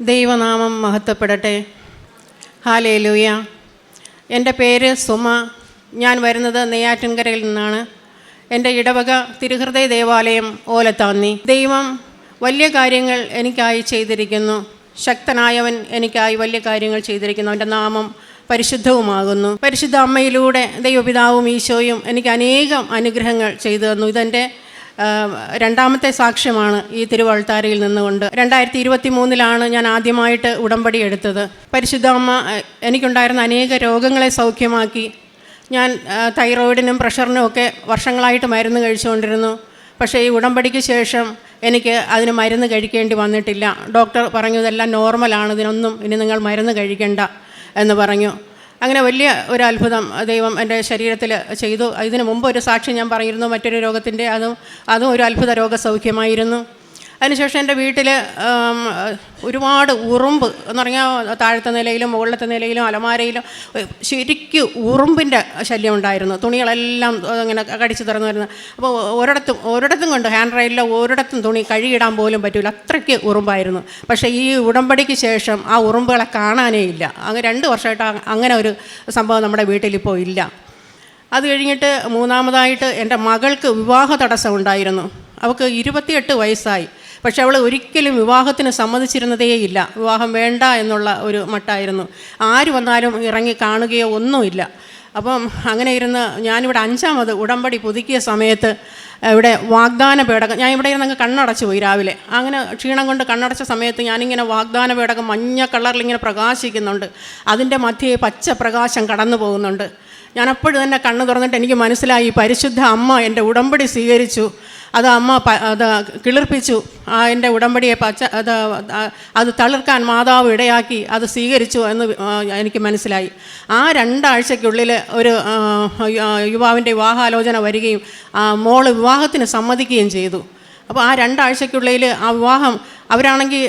ദൈവനാമം മഹത്വപ്പെടട്ടെ. ഹാലേ ലൂയ എന്റെ പേര് സുമ. ഞാൻ വരുന്നത് നെയ്യാറ്റിൻകരയിൽ നിന്നാണ്. എന്റെ ഇടവക തിരുഹൃദയ ദേവാലയം ഓലത്താന്നി. ദൈവം വലിയ കാര്യങ്ങൾ എനിക്കായി ചെയ്തിരിക്കുന്നു. ശക്തനായവൻ എനിക്കായി വലിയ കാര്യങ്ങൾ ചെയ്തിരിക്കുന്നു. അവന്റെ നാമം പരിശുദ്ധവുമാകുന്നു. പരിശുദ്ധ അമ്മയിലൂടെ ദൈവപിതാവും ഈശോയും എനിക്ക് അനേകം അനുഗ്രഹങ്ങൾ ചെയ്തു തന്നു. ഇതെന്റെ രണ്ടാമത്തെ സാക്ഷ്യമാണ് ഈ തിരുവാൾത്താരയിൽ നിന്നുകൊണ്ട്. രണ്ടായിരത്തി ഇരുപത്തി മൂന്നിലാണ് ഞാൻ ആദ്യമായിട്ട് ഉടമ്പടി എടുത്തത്. പരിശുദ്ധ അമ്മ എനിക്കുണ്ടായിരുന്ന അനേക രോഗങ്ങളെ സൗഖ്യമാക്കി. ഞാൻ തൈറോയിഡിനും പ്രഷറിനും ഒക്കെ വർഷങ്ങളായിട്ട് മരുന്ന് കഴിച്ചുകൊണ്ടിരുന്നു. പക്ഷേ ഈ ഉടമ്പടിക്ക് ശേഷം എനിക്ക് അതിന് മരുന്ന് കഴിക്കേണ്ടി വന്നിട്ടില്ല. ഡോക്ടർ പറഞ്ഞു ഇതെല്ലാം നോർമലാണ് ഇതിനൊന്നും ഇനി നിങ്ങൾ മരുന്ന് കഴിക്കേണ്ട എന്ന് പറഞ്ഞു. അങ്ങനെ വലിയ ഒരു അത്ഭുതം ദൈവം എന്റെ ശരീരത്തിൽ ചെയ്തു. ഇതിനു മുമ്പ് ഒരു സാക്ഷി ഞാൻ പറഞ്ഞിരുന്നു മറ്റൊരു രോഗത്തിന്റെ അതും അതും ഒരു അത്ഭുത രോഗസൗഖ്യമായിരുന്നു. അതിനുശേഷം എന്റെ വീട്ടിൽ ഒരുപാട് ഉറുമ്പ് എന്ന് പറഞ്ഞാൽ താഴത്തെ നിലയിലും മുകളിലത്തെ നിലയിലും അലമാരയിലും ശരിക്കും ഉറുമ്പിന്റെ ശല്യം ഉണ്ടായിരുന്നു. തുണികളെല്ലാം അങ്ങനെ കടിച്ചു തുറന്നു വരുന്നത് അപ്പോൾ ഒരിടത്തും ഒരിടത്തും കൊണ്ട് ഹാൻഡ് റൈലിലോ ഒരിടത്തും തുണി കഴുകിടാൻ പോലും പറ്റില്ല അത്രയ്ക്ക് ഉറുമ്പായിരുന്നു. പക്ഷേ ഈ ഉടമ്പടിക്ക് ശേഷം ആ ഉറുമ്പുകളെ കാണാനേ ഇല്ല. അങ്ങ് രണ്ട് വർഷമായിട്ട് അങ്ങനെ ഒരു സംഭവം നമ്മുടെ വീട്ടിലിപ്പോൾ ഇല്ല. അത് കഴിഞ്ഞിട്ട് മൂന്നാമതായിട്ട് എന്റെ മകൾക്ക് വിവാഹ തടസ്സം ഉണ്ടായിരുന്നു. അവൾക്ക് ഇരുപത്തിയെട്ട് വയസ്സായി. പക്ഷെ അവൾ ഒരിക്കലും വിവാഹത്തിന് സമ്മതിച്ചിരുന്നതേയില്ല വിവാഹം വേണ്ട എന്നുള്ള ഒരു മട്ടായിരുന്നു. ആര് വന്നാലും ഇറങ്ങി കാണുകയോ ഒന്നുമില്ല അപ്പം അങ്ങനെ ഇരുന്ന് ഞാനിവിടെ അഞ്ചാമത് ഉടമ്പടി പുതുക്കിയ സമയത്ത് ഇവിടെ വാഗ്ദാന പേടകം ഞാൻ ഇവിടെ ഇരുന്ന് കണ്ണടച്ചു പോയി രാവിലെ. അങ്ങനെ ക്ഷീണം കൊണ്ട് കണ്ണടച്ച സമയത്ത് ഞാനിങ്ങനെ വാഗ്ദാന പേടകം മഞ്ഞ കളറിൽ ഇങ്ങനെ പ്രകാശിക്കുന്നുണ്ട്. അതിന്റെ മധ്യേ പച്ച പ്രകാശം കടന്നു പോകുന്നുണ്ട്. ഞാൻ അപ്പോഴും തന്നെ കണ്ണ് തുറന്നിട്ട് എനിക്ക് മനസ്സിലായി പരിശുദ്ധ അമ്മ എന്റെ ഉടമ്പടി സ്വീകരിച്ചു. അത് അമ്മ അത് കിളിർപ്പിച്ചു. ആ എന്റെ ഉടമ്പടിയെ പച്ച അത് അത് തളിർക്കാൻ മാതാവ് ഇടയാക്കി അത് സ്വീകരിച്ചു എന്ന് എനിക്ക് മനസ്സിലായി. ആ രണ്ടാഴ്ചയ്ക്കുള്ളിൽ ഒരു യുവാവിന്റെ വിവാഹാലോചന വരികയും മോൾ വിവാഹത്തിന് സമ്മതിക്കുകയും ചെയ്തു. അപ്പോൾ ആ രണ്ടാഴ്ചയ്ക്കുള്ളിൽ ആ വിവാഹം അവരാണെങ്കിൽ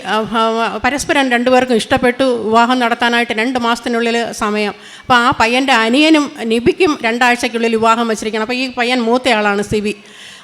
പരസ്പരം രണ്ടുപേർക്കും ഇഷ്ടപ്പെട്ടു വിവാഹം നടത്താനായിട്ട് രണ്ട് മാസത്തിനുള്ളിൽ സമയം. അപ്പോൾ ആ പയ്യന്റെ അനിയനും നിബിക്കും രണ്ടാഴ്ചയ്ക്കുള്ളിൽ വിവാഹം വെച്ചിരിക്കണം. അപ്പോൾ ഈ പയ്യൻ മൂത്തയാളാണ് സിബി.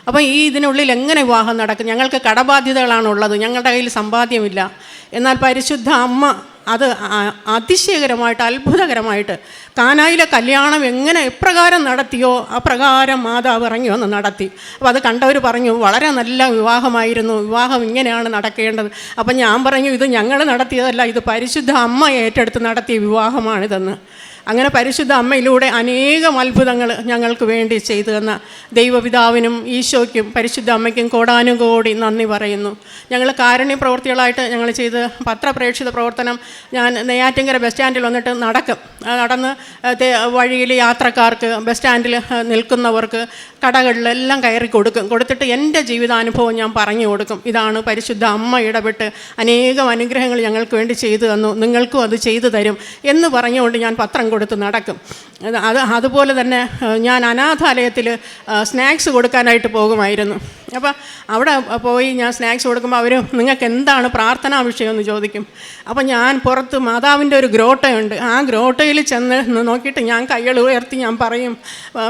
അപ്പോൾ ഈ ഇതിനുള്ളിൽ എങ്ങനെ വിവാഹം നടക്കും? ഞങ്ങൾക്ക് കടബാധ്യതകളാണുള്ളത്. ഞങ്ങളുടെ കയ്യിൽ സമ്പാദ്യമില്ല. എന്നാൽ പരിശുദ്ധ അമ്മ അത് ആ- അതിശയകരമായിട്ട് അത്ഭുതകരമായിട്ട് കാനായിലെ കല്യാണം എങ്ങനെ എപ്രകാരം നടത്തിയോ അപ്രകാരം മാതാവ് ഇറങ്ങി വന്ന് നടത്തി. അപ്പോൾ അത് കണ്ടവർ പറഞ്ഞു വളരെ നല്ല വിവാഹമായിരുന്നു വിവാഹം ഇങ്ങനെയാണ് നടക്കേണ്ടത്. അപ്പം ഞാൻ പറഞ്ഞു ഇത് ഞങ്ങൾ നടത്തിയതല്ല ഇത് പരിശുദ്ധ അമ്മ ഏറ്റെടുത്ത് നടത്തിയ വിവാഹമാണിതെന്ന്. അങ്ങനെ പരിശുദ്ധ അമ്മയിലൂടെ അനേകം അത്ഭുതങ്ങൾ ഞങ്ങൾക്ക് വേണ്ടി ചെയ്തു തന്ന ദൈവപിതാവിനും ഈശോയ്ക്കും പരിശുദ്ധ അമ്മയ്ക്കും കോടാനുകോടി നന്ദി പറയുന്നു. ഞങ്ങൾ കാരുണ്യ പ്രവൃത്തികളായിട്ട് ഞങ്ങൾ ചെയ്ത് പത്രപ്രേക്ഷിത പ്രവർത്തനം ഞാൻ നെയ്യാറ്റിങ്കര ബസ് സ്റ്റാൻഡിൽ വന്നിട്ട് നടക്കും. നടന്ന് വഴിയിൽ യാത്രക്കാർക്ക് ബസ് സ്റ്റാൻഡിൽ നിൽക്കുന്നവർക്ക് കടകളിലെല്ലാം കയറി കൊടുക്കും. കൊടുത്തിട്ട് എന്റെ ജീവിതാനുഭവം ഞാൻ പറഞ്ഞു കൊടുക്കും. ഇതാണ് പരിശുദ്ധ അമ്മ ഇടപെട്ട് അനേകം അനുഗ്രഹങ്ങൾ ഞങ്ങൾക്ക് വേണ്ടി ചെയ്തു തന്നു. നിങ്ങൾക്കും അത് ചെയ്തു തരും എന്ന് പറഞ്ഞുകൊണ്ട് ഞാൻ പത്രം കൊടുത്ത് നടക്കും. അത് അത് അതുപോലെ തന്നെ ഞാൻ അനാഥാലയത്തിൽ സ്നാക്സ് കൊടുക്കാനായിട്ട് പോകുമായിരുന്നു. അപ്പോൾ അവിടെ പോയി ഞാൻ സ്നാക്സ് കൊടുക്കുമ്പോൾ അവർ നിങ്ങൾക്ക് എന്താണ് പ്രാർത്ഥനാ വിഷയം? എന്ന് ചോദിക്കും. അപ്പോൾ ഞാൻ പുറത്ത് മാതാവിന്റെ ഒരു ഗ്രോട്ടയുണ്ട്. ആ ഗ്രോട്ടയിൽ ചെന്ന് നോക്കിയിട്ട് ഞാൻ കൈകൾ ഉയർത്തി ഞാൻ പറയും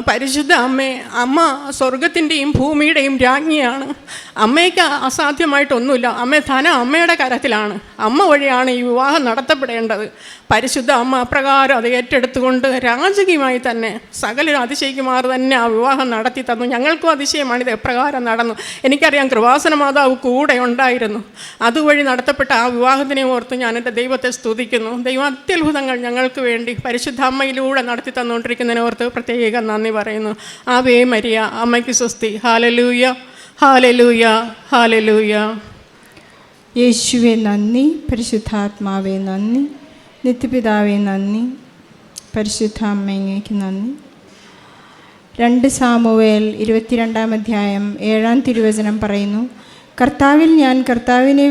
പരിശുദ്ധ അമ്മേ അമ്മ സ്വർഗത്തിന്റെയും ഭൂമിയുടെയും രാജ്ഞിയാണ്. അമ്മയ്ക്ക് അസാധ്യമായിട്ടൊന്നുമില്ല. അമ്മ ധനം അമ്മയുടെ കരത്തിലാണ്. അമ്മ വഴിയാണ് ഈ വിവാഹം നടത്തപ്പെടേണ്ടത്. പരിശുദ്ധ അമ്മ അപ്രകാരം അത് ഏറ്റെടുത്തുകൊണ്ട് രാജകീയമായി തന്നെ സകലരും അതിശയിക്കുമാർ തന്നെ ആ വിവാഹം നടത്തി തന്നു. ഞങ്ങൾക്കും അതിശയമാണ് ഇത് എപ്രകാരം നടന്നു. എനിക്കറിയാം കൃപാസന മാതാവ് കൂടെ ഉണ്ടായിരുന്നു. അതുവഴി നടത്തപ്പെട്ട ആ വിവാഹത്തിനെ ഓർത്ത് ഞാൻ എന്റെ ദൈവത്തെ സ്തുതിക്കുന്നു. ദൈവം അത്യത്ഭുതങ്ങൾ ഞങ്ങൾക്ക് വേണ്ടി പരിശുദ്ധ അമ്മയിലൂടെ നടത്തി തന്നുകൊണ്ടിരിക്കുന്നതിനെ ഓർത്ത് പ്രത്യേക നന്ദി പറയുന്നു. ആവേ മരിയ അമ്മയ്ക്ക് സ്വസ്തി. ഹാലലൂയ ഹാലലൂയ ഹാലലൂയ. യേശുവെ നന്ദി പരിശുദ്ധാത്മാവെ നന്ദി നിത്യപിതാവെ നന്ദി പരിശുദ്ധ അമ്മയ്ക്ക് നന്ദി. രണ്ട് സാമുവേൽ ഇരുപത്തിരണ്ടാം അധ്യായം ഏഴാം തിരുവചനം പറയുന്നു കർത്താവിൽ ഞാൻ കർത്താവിനെ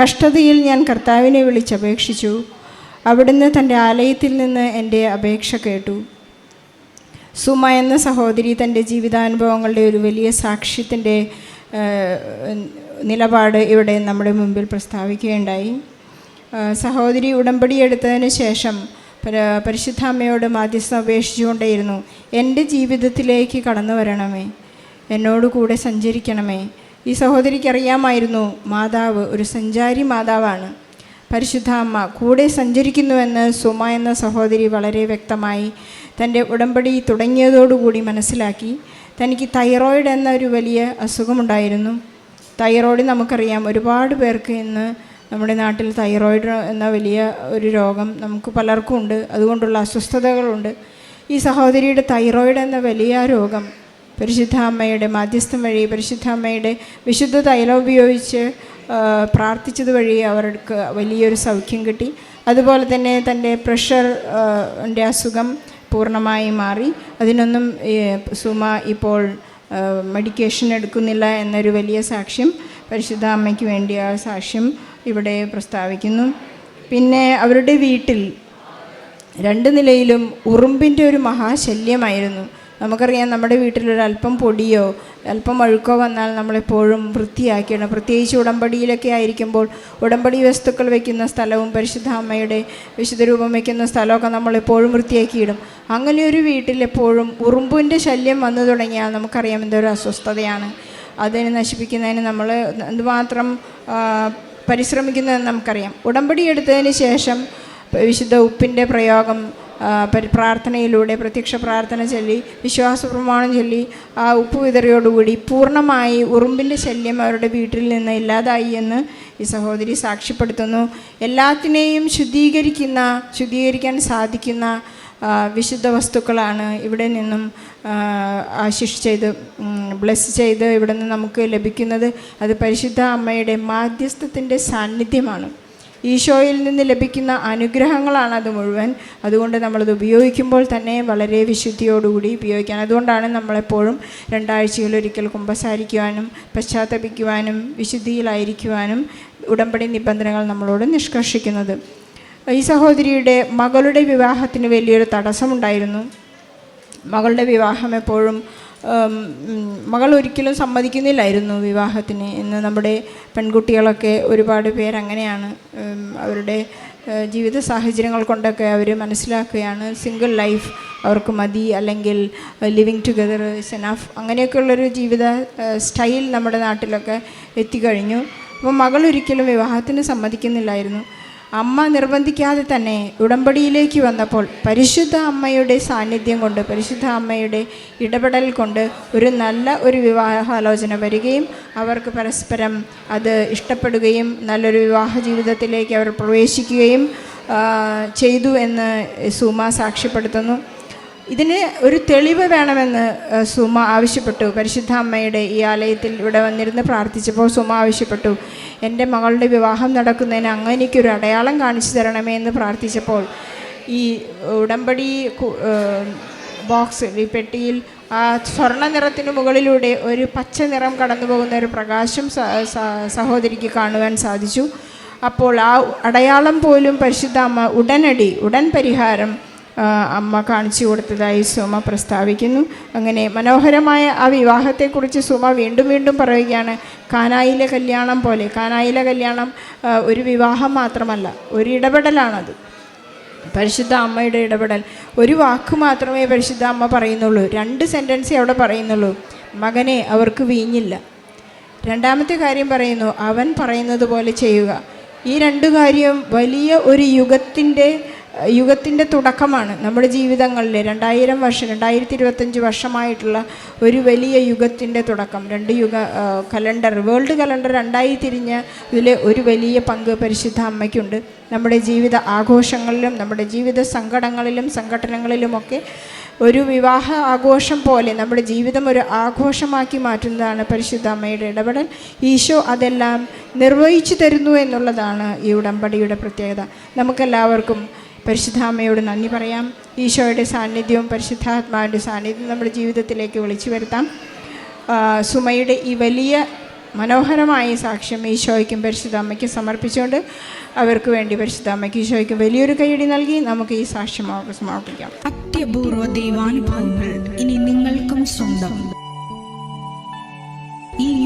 കഷ്ടതയിൽ ഞാൻ കർത്താവിനെ വിളിച്ചപേക്ഷിച്ചു അവിടുന്ന് തന്റെ ആലയത്തിൽ നിന്ന് എന്റെ അപേക്ഷ കേട്ടു. സുമ എന്ന സഹോദരി തന്റെ ജീവിതാനുഭവങ്ങളുടെ ഒരു വലിയ സാക്ഷ്യത്തിന്റെ നിലപാട് ഇവിടെ നമ്മുടെ മുമ്പിൽ പ്രസ്താവിക്കുകയുണ്ടായി. സഹോദരി ഉടമ്പടി എടുത്തതിന് ശേഷം പരിശുദ്ധ അമ്മയോട് മാധ്യസ്ഥം അപേക്ഷിച്ചുകൊണ്ടേയിരുന്നു. എന്റെ ജീവിതത്തിലേക്ക് കടന്നു വരണമേ. എന്നോട് കൂടെ സഞ്ചരിക്കണമേ. ഈ സഹോദരിക്ക് അറിയാമായിരുന്നു മാതാവ് ഒരു സഞ്ചാരി മാതാവാണ്. പരിശുദ്ധ അമ്മ കൂടെ സഞ്ചരിക്കുന്നുവെന്ന് സുമ എന്ന സഹോദരി വളരെ വ്യക്തമായി തന്റെ ഉടമ്പടി തുടങ്ങിയതോടുകൂടി മനസ്സിലാക്കി. തനിക്ക് തൈറോയിഡ് എന്നൊരു വലിയ അസുഖമുണ്ടായിരുന്നു. തൈറോയിഡ് നമുക്കറിയാം ഒരുപാട് പേർക്ക് ഇന്ന് നമ്മുടെ നാട്ടിൽ തൈറോയിഡ് എന്ന വലിയ ഒരു രോഗം നമുക്ക് പലർക്കും ഉണ്ട്. അതുകൊണ്ടുള്ള അസ്വസ്ഥതകളുണ്ട്. ഈ സഹോദരിയുടെ തൈറോയിഡ് എന്ന വലിയ രോഗം പരിശുദ്ധ അമ്മയുടെ മാധ്യസ്ഥം വഴി പരിശുദ്ധ അമ്മയുടെ വിശുദ്ധ തൈലം ഉപയോഗിച്ച് പ്രാർത്ഥിച്ചത് വഴി അവർക്ക് വലിയൊരു സൗഖ്യം കിട്ടി. അതുപോലെ തന്നെ തന്റെ പ്രഷർ അസുഖം പൂർണമായി മാറി. അതിനൊന്നും സുമ ഇപ്പോൾ മെഡിക്കേഷൻ എടുക്കുന്നില്ല എന്നൊരു വലിയ സാക്ഷ്യം പരിശുദ്ധ അമ്മയ്ക്ക് വേണ്ടി ആ സാക്ഷ്യം ഇവിടെ പ്രസ്താവിക്കുന്നു. പിന്നെ അവരുടെ വീട്ടിൽ രണ്ട് നിലയിലും ഉറുമ്പിന്റെ ഒരു മഹാശല്യമായിരുന്നു. നമുക്കറിയാം നമ്മുടെ വീട്ടിലൊരല്പം പൊടിയോ അല്പം അഴുക്കോ വന്നാൽ നമ്മളെപ്പോഴും വൃത്തിയാക്കിയാണ് പ്രത്യേകിച്ച് ഉടമ്പടിയിലൊക്കെ ആയിരിക്കുമ്പോൾ ഉടമ്പടി വസ്തുക്കൾ വയ്ക്കുന്ന സ്ഥലവും പരിശുദ്ധ അമ്മയുടെ വിശുദ്ധ രൂപം വയ്ക്കുന്ന സ്ഥലമൊക്കെ നമ്മളെപ്പോഴും വൃത്തിയാക്കിയിടും. അങ്ങനെ ഒരു വീട്ടിൽ എപ്പോഴും ഉറുമ്പിന്റെ ശല്യം വന്നു തുടങ്ങിയാൽ നമുക്കറിയാം എന്തൊരു അസ്വസ്ഥതയാണ്. അതിനെ നശിപ്പിക്കുന്നതിന് നമ്മൾ എന്തുമാത്രം പരിശ്രമിക്കുന്നതെന്ന് നമുക്കറിയാം. ഉടമ്പടി എടുത്തതിന് ശേഷം വിശുദ്ധ ഉപ്പിന്റെ പ്രയോഗം പ്രാർത്ഥനയിലൂടെ പ്രത്യക്ഷ പ്രാർത്ഥന ചൊല്ലി വിശ്വാസ പ്രമാണം ചൊല്ലി ആ ഉപ്പ് വിതറിയോടുകൂടി പൂർണമായി ഉറുമ്പിന്റെ ശല്യം അവരുടെ വീട്ടിൽ നിന്ന് ഇല്ലാതായി എന്ന് ഈ സഹോദരി സാക്ഷ്യപ്പെടുത്തുന്നു. എല്ലാത്തിനെയും ശുദ്ധീകരിക്കുന്ന ശുദ്ധീകരിക്കാൻ സാധിക്കുന്ന വിശുദ്ധ വസ്തുക്കളാണ് ഇവിടെ നിന്നും ആശിഷ് ചെയ്ത് ബ്ലെസ് ചെയ്ത് ഇവിടെ നിന്ന് നമുക്ക് ലഭിക്കുന്നത് അത് പരിശുദ്ധ അമ്മയുടെ മാധ്യസ്ഥത്തിന്റെ സാന്നിധ്യമാണ്. ഈശോയിൽ നിന്ന് ലഭിക്കുന്ന അനുഗ്രഹങ്ങളാണ് അത് മുഴുവൻ. അതുകൊണ്ട് നമ്മളത് ഉപയോഗിക്കുമ്പോൾ തന്നെ വളരെ വിശുദ്ധിയോടുകൂടി ഉപയോഗിക്കാൻ. അതുകൊണ്ടാണ് നമ്മളെപ്പോഴും രണ്ടാഴ്ചയിലൊരിക്കൽ കുമ്പസാരിക്കുവാനും പശ്ചാത്തപിക്കുവാനും വിശുദ്ധിയിലായിരിക്കുവാനും ഉടമ്പടി നിബന്ധനകൾ നമ്മളോട് നിഷ്കർഷിക്കുന്നത്. ഈ സഹോദരിയുടെ മകളുടെ വിവാഹത്തിന് വലിയൊരു തടസ്സമുണ്ടായിരുന്നു. മകളുടെ വിവാഹം എപ്പോഴും മകൾ ഒരിക്കലും സമ്മതിക്കുന്നില്ലായിരുന്നു വിവാഹത്തിന്. ഇന്ന് നമ്മുടെ പെൺകുട്ടികളൊക്കെ ഒരുപാട് പേർ അങ്ങനെയാണ് അവരുടെ ജീവിത സാഹചര്യങ്ങൾ കൊണ്ടൊക്കെ അവർ മനസ്സിലാക്കുകയാണ്. സിംഗിൾ ലൈഫ് അവർക്ക് മതി. അല്ലെങ്കിൽ ലിവിങ് ടുഗദർ ഇസ് എനഫ് അങ്ങനെയൊക്കെയുള്ളൊരു ജീവിത സ്റ്റൈൽ നമ്മുടെ നാട്ടിലൊക്കെ എത്തിക്കഴിഞ്ഞു. അപ്പോൾ മകൾ ഒരിക്കലും വിവാഹത്തിന് സമ്മതിക്കുന്നില്ലായിരുന്നു. അമ്മ നിർബന്ധിക്കാതെ തന്നെ ഉടമ്പടിയിലേക്ക് വന്നപ്പോൾ പരിശുദ്ധ അമ്മയുടെ സാന്നിധ്യം കൊണ്ട് പരിശുദ്ധ അമ്മയുടെ ഇടപെടൽ കൊണ്ട് ഒരു നല്ല ഒരു വിവാഹാലോചന വരികയും അവർക്ക് പരസ്പരം അത് ഇഷ്ടപ്പെടുകയും നല്ലൊരു വിവാഹ ജീവിതത്തിലേക്ക് അവർ പ്രവേശിക്കുകയും ചെയ്തു എന്ന് സൂമ സാക്ഷ്യപ്പെടുത്തുന്നു. ഇതിന് ഒരു തെളിവ് വേണമെന്ന് സുമ ആവശ്യപ്പെട്ടു. പരിശുദ്ധ അമ്മയുടെ ഈ ആലയത്തിൽ ഇവിടെ വന്നിരുന്ന് പ്രാർത്ഥിച്ചപ്പോൾ സുമ ആവശ്യപ്പെട്ടു. എന്റെ മകളുടെ വിവാഹം നടക്കുന്നതിന് അങ്ങ് എനിക്കൊരു അടയാളം കാണിച്ചു തരണമേ എന്ന് പ്രാർത്ഥിച്ചപ്പോൾ ഈ ഉടമ്പടി ബോക്സ് ഈ പെട്ടിയിൽ ആ സ്വർണ നിറത്തിന് മുകളിലൂടെ ഒരു പച്ച നിറം കടന്നു പോകുന്ന ഒരു പ്രകാശം സഹോദരിക്ക് കാണുവാൻ സാധിച്ചു. അപ്പോൾ ആ അടയാളം പോലും പരിശുദ്ധ അമ്മ ഉടനടി ഉടൻ പരിഹാരം അമ്മ കാണിച്ചു കൊടുത്തതായി സുമ പ്രസ്താവിക്കുന്നു. അങ്ങനെ മനോഹരമായ ആ വിവാഹത്തെക്കുറിച്ച് സുമ വീണ്ടും വീണ്ടും പറയുകയാണ്. കാനായിലെ കല്യാണം പോലെ കാനായിലെ കല്യാണം ഒരു വിവാഹം മാത്രമല്ല ഒരു ഇടപെടലാണത്. പരിശുദ്ധ അമ്മയുടെ ഇടപെടൽ. ഒരു വാക്ക് മാത്രമേ പരിശുദ്ധ അമ്മ പറയുന്നുള്ളൂ. രണ്ട് സെന്റൻസേ അവിടെ പറയുന്നുള്ളൂ. മകനെ അവർക്ക് വീഞ്ഞില്ല. രണ്ടാമത്തെ കാര്യം പറയുന്നു അവൻ പറയുന്നത് പോലെ ചെയ്യുക. ഈ രണ്ട് കാര്യം വലിയ ഒരു യുഗത്തിന്റെ യുഗത്തിന്റെ തുടക്കമാണ്. നമ്മുടെ ജീവിതങ്ങളിൽ രണ്ടായിരം വർഷം രണ്ടായിരത്തി ഇരുപത്തഞ്ച് വർഷമായിട്ടുള്ള ഒരു വലിയ യുഗത്തിന്റെ തുടക്കം. രണ്ട് യുഗ കലണ്ടർ വേൾഡ് കലണ്ടർ രണ്ടായി തിരിഞ്ഞ ഇതിലെ ഒരു വലിയ പങ്ക് പരിശുദ്ധ അമ്മയ്ക്കുണ്ട്. നമ്മുടെ ജീവിത ആഘോഷങ്ങളിലും നമ്മുടെ ജീവിത സങ്കടങ്ങളിലും സംഘടനകളിലുമൊക്കെ ഒരു വിവാഹ ആഘോഷം പോലെ നമ്മുടെ ജീവിതം ഒരു ആഘോഷമാക്കി മാറ്റുന്നതാണ് പരിശുദ്ധ അമ്മയുടെ ഇടപെടൽ. ഈശോ അതെല്ലാം നിർവഹിച്ചു തരുന്നു എന്നുള്ളതാണ് ഈ ഉടമ്പടിയുടെ പ്രത്യേകത. നമുക്കെല്ലാവർക്കും പരിശുദ്ധ അമ്മയോട് നന്ദി പറയാം. ഈശോയുടെ സാന്നിധ്യവും പരിശുദ്ധാത്മാവിന്റെ സാന്നിധ്യം നമ്മുടെ ജീവിതത്തിലേക്ക് വിളിച്ചു വരുത്താം. സുമയുടെ ഈ വലിയ മനോഹരമായ സാക്ഷ്യം ഈശോയ്ക്കും പരിശുദ്ധ അമ്മയ്ക്കും സമർപ്പിച്ചുകൊണ്ട് അവർക്ക് വേണ്ടി പരിശുദ്ധ അമ്മയ്ക്ക് ഈശോയ്ക്കും വലിയൊരു കൈയടി നൽകി നമുക്ക് ഈ സാക്ഷ്യം സമാപിക്കാം. അത്യപൂർവ ദൈവാനുഭവങ്ങൾ ഇനി നിങ്ങൾക്കും സ്വന്തം. ഈ